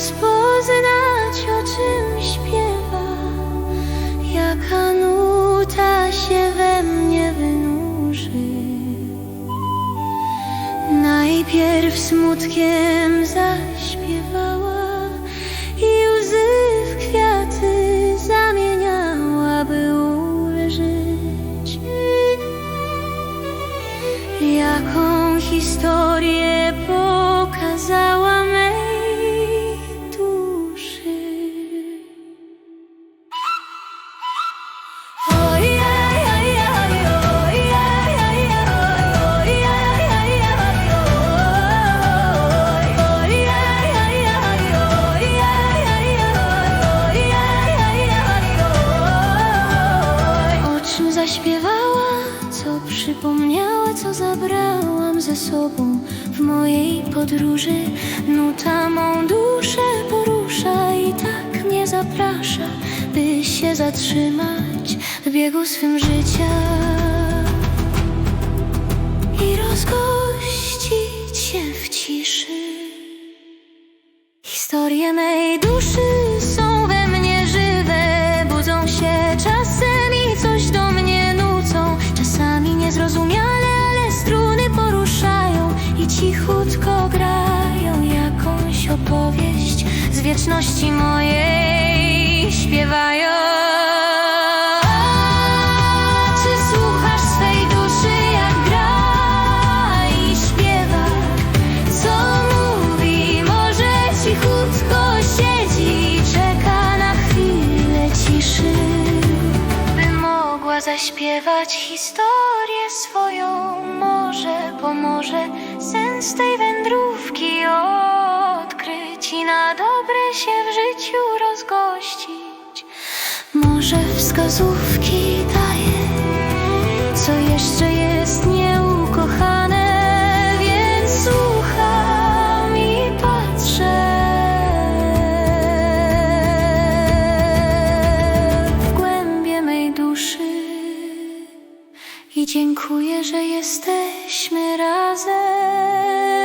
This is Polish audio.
rozpoznać, o czym śpiewa, jaka nuta się we mnie wynurzy. Najpierw smutkiem zaśpiewała i łzy w kwiaty zamieniała, by ulżyć. Jaką historię pokazała zaśpiewała, co przypomniała, co zabrałam ze sobą w mojej podróży. Nuta mą duszę porusza i tak mnie zaprasza, by się zatrzymać w biegu swym życia i rozgościć się w ciszy. Historie mej duszy wieczności mojej śpiewają. Czy słuchasz swej duszy jak gra i śpiewa? Co mówi, może cichutko siedzi i czeka na chwilę ciszy, by mogła zaśpiewać historię swoją. Może pomoże sens tej wędrówki wskazówki daje, co jeszcze jest nieukochane, więc słucham i patrzę. W głębie mej duszy i dziękuję, że jesteśmy razem.